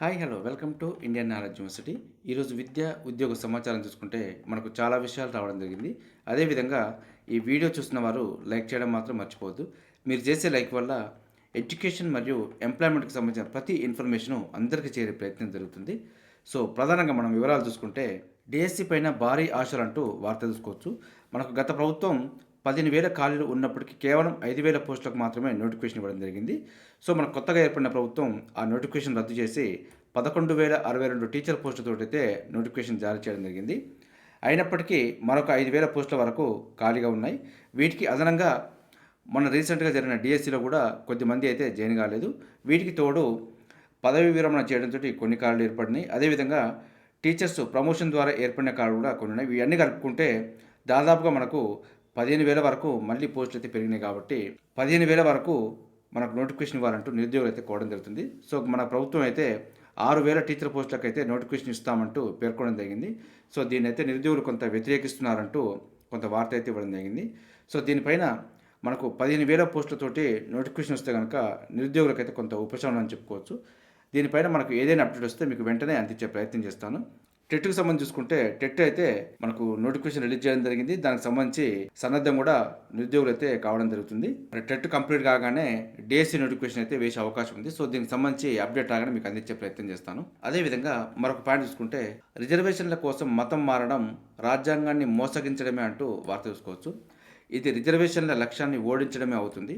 Hi hello. Welcome to Indian knowledge university. ఈరోజు విద్య ఉద్యోగ సమాచారం చూసుకుంటే మనకు చాలా విషయాలు రావడం జరిగింది. అదేవిధంగా ఈ వీడియో చూస్తున్న వారు లైక్ చేయడం మాత్రం మర్చిపోవద్దు. మీరు చేసే లైక్ వల్ల ఎడ్యుకేషన్ మరియు ఎంప్లాయ్మెంట్కి సంబంధించిన ప్రతి ఇన్ఫర్మేషను అందరికీ చేరే ప్రయత్నం జరుగుతుంది. సో ప్రధానంగా మనం వివరాలు చూసుకుంటే డిఎస్సి పైన భారీ ఆశలు అంటూ వార్త చూసుకోవచ్చు. మనకు గత ప్రభుత్వం పదిహేను వేల ఖాళీలు ఉన్నప్పటికీ కేవలం ఐదు వేల పోస్టులకు మాత్రమే నోటిఫికేషన్ ఇవ్వడం జరిగింది. సో మన కొత్తగా ఏర్పడిన ప్రభుత్వం ఆ నోటిఫికేషన్ రద్దు చేసి పదకొండు వేల అరవై రెండు టీచర్ పోస్టులతో అయితే నోటిఫికేషన్ జారీ చేయడం జరిగింది. అయినప్పటికీ మరొక ఐదు వేల పోస్టుల వరకు ఖాళీగా ఉన్నాయి. వీటికి అదనంగా మొన్న రీసెంట్గా జరిగిన డిఎస్సిలో కూడా కొద్దిమంది అయితే జాయిన్ కాలేదు. వీటికి తోడు పదవి విరమణ చేయడంతో కొన్ని ఖాళీలు ఏర్పడినాయి. అదేవిధంగా టీచర్స్ ప్రమోషన్ ద్వారా ఏర్పడిన ఖాళీలు కూడా కొన్ని ఉన్నాయి. ఇవన్నీ కలుపుకుంటే దాదాపుగా మనకు పదిహేను వేల వరకు మళ్ళీ పోస్టులు అయితే పెరిగినాయి కాబట్టి పదిహేను వేల వరకు మనకు నోటిఫికేషన్ ఇవ్వాలంటూ నిరుద్యోగులు అయితే కోవడం జరుగుతుంది. సో మన ప్రభుత్వం అయితే ఆరు వేల టీచర్ పోస్టులకు అయితే నోటిఫికేషన్ ఇస్తామంటూ పేర్కొనడం జరిగింది. సో దీన్ని అయితే నిరుద్యోగులు కొంత వ్యతిరేకిస్తున్నారంటూ కొంత వార్త అయితే ఇవ్వడం జరిగింది. సో దీనిపైన మనకు పదిహేను వేల పోస్టులతోటి నోటిఫికేషన్ వస్తే కనుక నిరుద్యోగులకైతే కొంత ఉపశమనం అని చెప్పుకోవచ్చు. దీనిపైన మనకు ఏదైనా అప్డేట్ వస్తే మీకు వెంటనే అందించే ప్రయత్నం చేస్తాను. టెట్కు సంబంధించి చూసుకుంటే టెట్ అయితే మనకు నోటిఫికేషన్ రిలీజ్ చేయడం జరిగింది. దానికి సంబంధించి సన్నద్ధం కూడా నిరుద్యోగులు అయితే కావడం జరుగుతుంది. మరి టెట్ కంప్లీట్ కాగానే డిఎస్సీ నోటిఫికేషన్ అయితే వేసే అవకాశం ఉంది. సో దీనికి సంబంధించి అప్డేట్ రాగానే మీకు అందించే ప్రయత్నం చేస్తాను. అదేవిధంగా మరొక పాయింట్ చూసుకుంటే రిజర్వేషన్ల కోసం మతం మారడం రాజ్యాంగాన్ని మోసగించడమే అంటూ వార్త చూసుకోవచ్చు. ఇది రిజర్వేషన్ల లక్ష్యాన్ని ఓడించడమే అవుతుంది.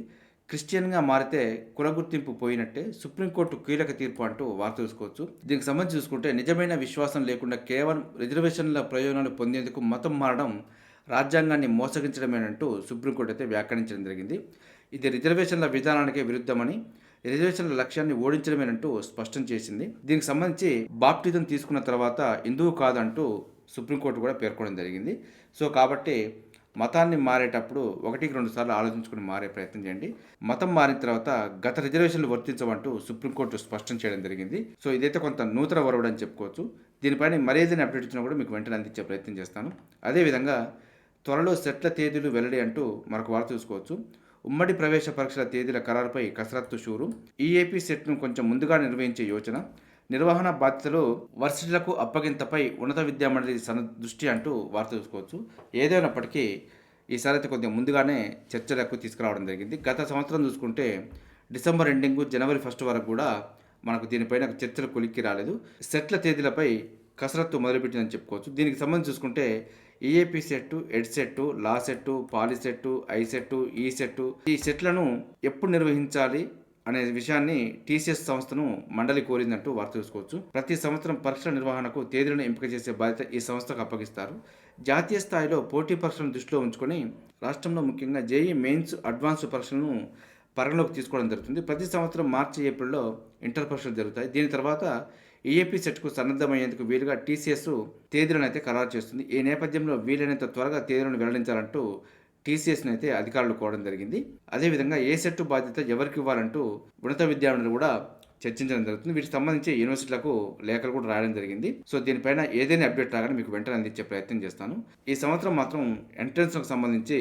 క్రిస్టియన్గా మారితే కుల గుర్తింపు పోయినట్టే సుప్రీంకోర్టు కీలక తీర్పు అంటూ వార్త చూసుకోవచ్చు. దీనికి సంబంధించి చూసుకుంటే నిజమైన విశ్వాసం లేకుండా కేవలం రిజర్వేషన్ల ప్రయోజనాలు పొందేందుకు మతం మారడం రాజ్యాంగాన్ని మోసగించడమేనంటూ సుప్రీంకోర్టు అయితే వ్యాఖ్యానించడం జరిగింది. ఇది రిజర్వేషన్ల విధానానికే విరుద్ధమని రిజర్వేషన్ల లక్ష్యాన్ని ఓడించడమేనంటూ స్పష్టం చేసింది. దీనికి సంబంధించి బాప్టిజం తీసుకున్న తర్వాత హిందువు కాదంటూ సుప్రీంకోర్టు కూడా పేర్కొనడం జరిగింది. సో కాబట్టి మతాన్ని మారేటప్పుడు ఒకటికి రెండు సార్లు ఆలోచించుకుని మారే ప్రయత్నం చేయండి. మతం మారిన తర్వాత గత రిజర్వేషన్లు వర్తించమంటూ సుప్రీంకోర్టు స్పష్టం చేయడం జరిగింది. సో ఇదైతే కొంత నూతన వరవడు చెప్పుకోవచ్చు. దీనిపైన మరేదైనా అప్డేట్ ఇచ్చినా కూడా మీకు వెంటనే అందించే ప్రయత్నం చేస్తాను. అదేవిధంగా త్వరలో సెట్ల తేదీలు వెల్లడి అంటూ మరొక వార్త చూసుకోవచ్చు. ఉమ్మడి ప్రవేశ పరీక్షల తేదీల ఖరారుపై కసరత్తు షూరు. ఈఏపీ సెట్ను కొంచెం ముందుగా నిర్వహించే యోచన. నిర్వహణ బాధ్యతలు వర్సిటీలకు అప్పగింతపై ఉన్నత విద్యామండలి సన దృష్టి అంటూ వార్త చూసుకోవచ్చు ఏదైనప్పటికీ ఈసారి అయితే కొద్దిగా ముందుగానే చర్చలకు తీసుకురావడం జరిగింది. గత సంవత్సరం చూసుకుంటే డిసెంబర్ ఎండింగ్ జనవరి ఫస్ట్ వరకు కూడా మనకు దీనిపైన చర్చలు కొలిక్కి రాలేదు. సెట్ల తేదీలపై కసరత్తు మొదలుపెట్టిందని చెప్పుకోవచ్చు. దీనికి సంబంధించి చూసుకుంటే EAP set Ed set law set poly set I set E set ఈ సెట్లను ఎప్పుడు నిర్వహించాలి? అనే విషయాన్ని టీసీఎస్ సంస్థను మండలి కోరిందంటూ వార్త చూసుకోవచ్చు ప్రతి సంవత్సరం పరీక్షల నిర్వహణకు తేదీలను ఎంపిక చేసే బాధ్యత ఈ సంస్థకు అప్పగిస్తారు. జాతీయ స్థాయిలో పోటీ పరీక్షలను దృష్టిలో ఉంచుకొని రాష్ట్రంలో ముఖ్యంగా జేఈ మెయిన్స్ అడ్వాన్స్ పరీక్షలను పరిగణలోకి తీసుకోవడం జరుగుతుంది. ప్రతి సంవత్సరం మార్చి ఏప్రిల్లో ఇంటర్ పరీక్షలు జరుగుతాయి. దీని తర్వాత ఈఏపీ సెట్కు సన్నద్ధమయ్యేందుకు వీలుగా టీసీఎస్ తేదీలను అయితే ఖరారు చేస్తుంది. ఈ నేపథ్యంలో వీలైనంత త్వరగా తేదీలను వెల్లడించాలంటూ టీసీఎస్ని అయితే అధికారులు కోవడం జరిగింది. అదేవిధంగా ఏ సెట్ బాధ్యత ఎవరికి ఇవ్వాలంటూ ఉన్నత విద్యార్థులు కూడా చర్చించడం జరుగుతుంది. వీటికి సంబంధించి యూనివర్సిటీలకు లేఖలు కూడా రాయడం జరిగింది. సో దీనిపైన ఏదైనా అప్డేట్ రాగానే మీకు వెంటనే అందించే ప్రయత్నం చేస్తాను. ఈ సంవత్సరం మాత్రం ఎంట్రన్స్కి సంబంధించి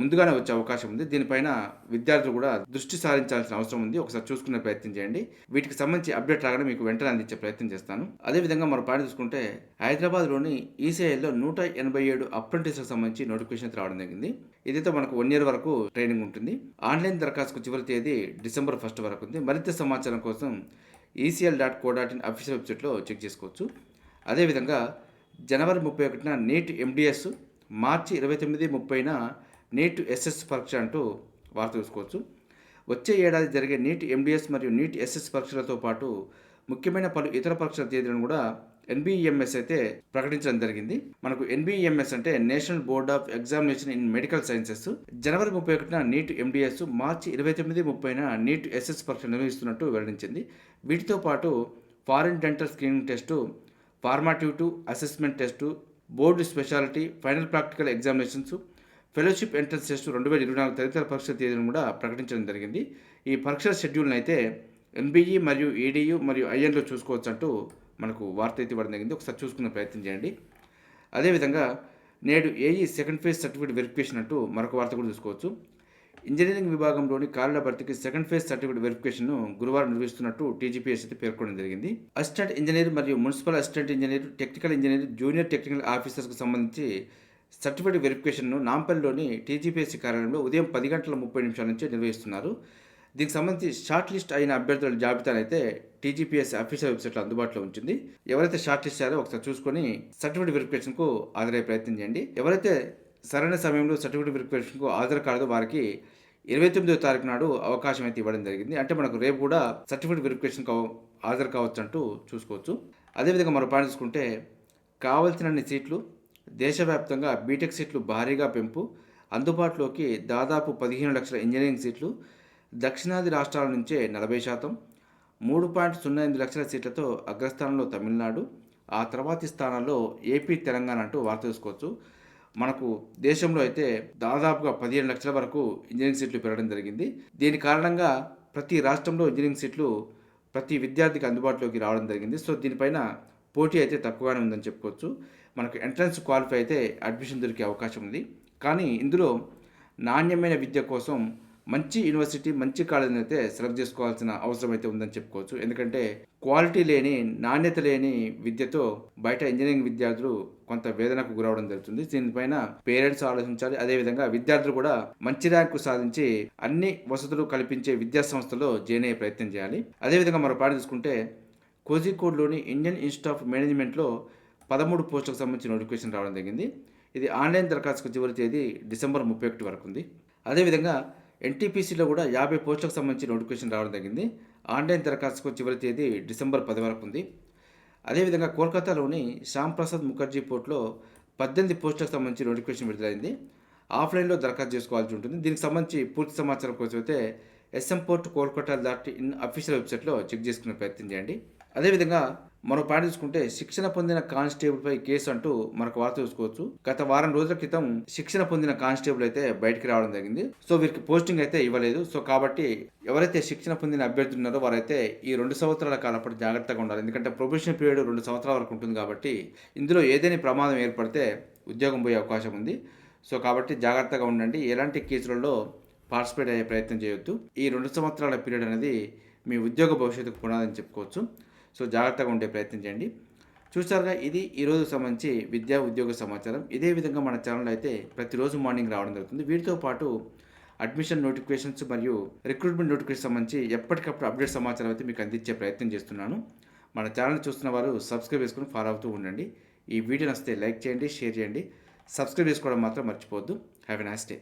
ముందుగానే వచ్చే అవకాశం ఉంది. దీనిపైన విద్యార్థులు కూడా దృష్టి సారించాల్సిన అవసరం ఉంది. ఒకసారి చూసుకునే ప్రయత్నం చేయండి. వీటికి సంబంధించి అప్డేట్ రాగానే మీకు వెంటనే అందించే ప్రయత్నం చేస్తాను. అదేవిధంగా మరో పాట చూసుకుంటే హైదరాబాద్లోని ఈసీఐలో నూట ఎనభై ఏడు అప్రెంటిస్లకు సంబంధించి నోటిఫికేషన్ రావడం జరిగింది. ఇదైతే మనకు వన్ ఇయర్ వరకు ట్రైనింగ్ ఉంటుంది. ఆన్లైన్ దరఖాస్తుకు చివరి తేదీ డిసెంబర్ ఫస్ట్ వరకు ఉంది. మరింత సమాచారం కోసం ECL dot co dot in official వెబ్సైట్లో చెక్ చేసుకోవచ్చు. అదేవిధంగా జనవరి ముప్పై ఒకటిన నీట్ ఎండిఎస్ మార్చి ఇరవై తొమ్మిది ముప్పైన నీట్ ఎస్ఎస్ పరీక్ష అంటూ వార్త చూసుకోవచ్చు వచ్చే ఏడాది జరిగే నీట్ ఎండిఎస్ మరియు నీట్ ఎస్ఎస్ పరీక్షలతో పాటు ముఖ్యమైన పలు ఇతర పరీక్షల తేదీలను కూడా ఎన్బిఎంఎస్ అయితే ప్రకటించడం జరిగింది. మనకు ఎన్బిఎంఎస్ అంటే national board of examination in medical sciences జనవరి ముప్పై ఒకటిన నీట్ ఎండిఎస్ మార్చి ఇరవై తొమ్మిది ముప్పైన నీట్ ఎస్ఎస్ పరీక్ష నిర్వహిస్తున్నట్టు వెల్లడించింది. వీటితో పాటు foreign dental screening test formative assessment test board speciality final practical examinations fellowship entrance test రెండు వేల ఇరవై నాలుగు తదితర పరీక్షల తేదీలను కూడా ప్రకటించడం జరిగింది. ఈ పరీక్షల షెడ్యూల్ని అయితే ఎన్బిఈ మరియు ఈడియు మరియు ఐఎన్లో చూసుకోవచ్చు అంటూ మనకు వార్త అయితే ఇవ్వడం జరిగింది. ఒకసారి చూసుకునే ప్రయత్నం చేయండి. అదేవిధంగా నేడు AE second phase certificate verification అంటూ మరొక వార్త కూడా చూసుకోవచ్చు. ఇంజనీరింగ్ విభాగంలోని ఖాళీల భర్తీకి సెకండ్ ఫేజ్ సర్టిఫికేట్ వెరిఫికేషన్ను గురువారం నిర్వహిస్తున్నట్టు టీజీపీఎస్ అయితే పేర్కొనడం జరిగింది. అసిస్టెంట్ ఇంజనీర్ మరియు municipal assistant engineer technical engineer junior technical ఆఫీసర్స్కు సంబంధించి సర్టిఫికేట్ వెరిఫికేషన్ను నాంపల్లిలోని టీజీపీఎస్సీ కార్యాలయంలో ఉదయం పది గంటల ముప్పై నిమిషాల నుంచి నిర్వహిస్తున్నారు. దీనికి సంబంధించి షార్ట్ లిస్ట్ అయిన అభ్యర్థుల జాబితానైతే అయితే టీజీపీఎస్ అఫీషియల్ వెబ్సైట్లో అందుబాటులో ఉంచింది ఎవరైతే షార్ట్ లిస్ట్ అయ్యారో ఒకసారి చూసుకొని సర్టిఫికేట్ వెరిఫికేషన్కు హాజరయ్యే ప్రయత్నం చేయండి. ఎవరైతే సరైన సమయంలో సర్టిఫికేట్ వెరిఫికేషన్కు హాజరు కాలేదో వారికి ఇరవై తొమ్మిదో తారీఖు నాడు అవకాశం అయితే ఇవ్వడం జరిగింది. అంటే మనకు రేపు కూడా సర్టిఫికేట్ వెరిఫికేషన్ హాజరు కావచ్చు అంటూ చూసుకోవచ్చు. అదేవిధంగా మరో పాయింట్ చూసుకుంటే కావలసినన్ని సీట్లు దేశవ్యాప్తంగా బీటెక్ సీట్లు భారీగా పెంపు అందుబాటులోకి దాదాపు పదిహేను లక్షల ఇంజనీరింగ్ సీట్లు దక్షిణాది రాష్ట్రాల నుంచే నలభై శాతం మూడు పాయింట్ సున్నా ఎనిమిది లక్షల సీట్లతో అగ్రస్థానంలో తమిళనాడు ఆ తర్వాతి స్థానాల్లో ఏపీ తెలంగాణ అంటూ వార్త చూసుకోవచ్చు. మనకు దేశంలో అయితే దాదాపుగా పదిహేను లక్షల వరకు ఇంజనీరింగ్ సీట్లు పెరగడం జరిగింది. దీని కారణంగా ప్రతి రాష్ట్రంలో ఇంజనీరింగ్ సీట్లు ప్రతి విద్యార్థికి అందుబాటులోకి రావడం జరిగింది. సో దీనిపైన పోటీ అయితే తక్కువగానే ఉందని చెప్పుకోవచ్చు. మనకు ఎంట్రన్స్ క్వాలిఫై అయితే అడ్మిషన్ దొరికే అవకాశం ఉంది. కానీ ఇందులో నాణ్యమైన విద్య కోసం మంచి యూనివర్సిటీ మంచి కాలేజీని అయితే సెలెక్ట్ చేసుకోవాల్సిన అవసరం అయితే ఉందని చెప్పుకోవచ్చు. ఎందుకంటే క్వాలిటీ లేని నాణ్యత లేని విద్యతో బయట ఇంజనీరింగ్ విద్యార్థులు కొంత వేదనకు గురవడం జరుగుతుంది. దీనిపైన పేరెంట్స్ ఆలోచించాలి. అదేవిధంగా విద్యార్థులు కూడా మంచి ర్యాంకు సాధించి అన్ని వసతులు కల్పించే విద్యా సంస్థలో జాయిన్ అయ్యే ప్రయత్నం చేయాలి. అదేవిధంగా మరో పాట తీసుకుంటే కోజికోడ్లోని ఇండియన్ ఇన్స్టిట్యూట్ ఆఫ్ మేనేజ్మెంట్లో పదమూడు పోస్టులకు సంబంధించిన నోటిఫికేషన్ రావడం జరిగింది. ఇది ఆన్లైన్ దరఖాస్తుకు చివరి తేదీ డిసెంబర్ ముప్పై ఒకటి వరకు ఉంది. అదేవిధంగా ఎన్టీపీసీలో కూడా యాభై పోస్టులకు సంబంధించి నోటిఫికేషన్ రావడం జరిగింది. ఆన్లైన్ దరఖాస్తుకు చివరి తేదీ డిసెంబర్ పది వరకు ఉంది. అదేవిధంగా కోల్కతాలోని శ్యామ్ ప్రసాద్ ముఖర్జీ పోర్ట్లో పద్దెనిమిది పోస్టులకు సంబంధించి నోటిఫికేషన్ విడుదలైంది. ఆఫ్లైన్లో దరఖాస్తు చేసుకోవాల్సి ఉంటుంది. దీనికి సంబంధించి పూర్తి సమాచారం కోసం అయితే SM port Kolkata dot in official వెబ్సైట్లో చెక్ చేసుకునే ప్రయత్నం చేయండి. అదేవిధంగా మరో పాట చూసుకుంటే శిక్షణ పొందిన కానిస్టేబుల్ పై కేసు అంటూ మరొక వార్త చూసుకోవచ్చు. గత వారం రోజుల క్రితం శిక్షణ పొందిన కానిస్టేబుల్ అయితే బయటికి రావడం జరిగింది. సో వీరికి పోస్టింగ్ అయితే ఇవ్వలేదు. సో కాబట్టి ఎవరైతే శిక్షణ పొందిన అభ్యర్థులు ఉన్నారో వారైతే ఈ రెండు సంవత్సరాల కాలం జాగ్రత్తగా ఉండాలి. ఎందుకంటే ప్రొఫెషన్ పీరియడ్ రెండు సంవత్సరాల వరకు ఉంటుంది కాబట్టి ఇందులో ఏదైనా ప్రమాదం ఏర్పడితే ఉద్యోగం పోయే అవకాశం ఉంది. సో కాబట్టి జాగ్రత్తగా ఉండండి. ఎలాంటి కేసులలో పార్టిసిపేట్ అయ్యే ప్రయత్నం చేయొద్దు. ఈ రెండు సంవత్సరాల పీరియడ్ అనేది మీ ఉద్యోగ భవిష్యత్తుకు పునాదని చెప్పుకోవచ్చు. సో జాగ్రత్తగా ఉండే ప్రయత్నం చేయండి. చూసారుగా ఇది ఈరోజు సంబంధించి విద్యా ఉద్యోగ సమాచారం. ఇదే విధంగా మన ఛానల్ అయితే ప్రతిరోజు మార్నింగ్ రావడం జరుగుతుంది. వీటితో పాటు అడ్మిషన్ నోటిఫికేషన్స్ మరియు రిక్రూట్మెంట్ నోటిఫికేషన్ సంబంధించి ఎప్పటికప్పుడు అప్డేట్ సమాచారం అయితే మీకు అందించే ప్రయత్నం చేస్తున్నాను. మన ఛానల్ చూస్తున్న వారు సబ్స్క్రైబ్ చేసుకుని ఫాలో అవుతూ ఉండండి. ఈ వీడియో నచ్చితే లైక్ చేయండి షేర్ చేయండి. సబ్స్క్రైబ్ చేసుకోవడం మాత్రం మర్చిపోవద్దు. Have a nice day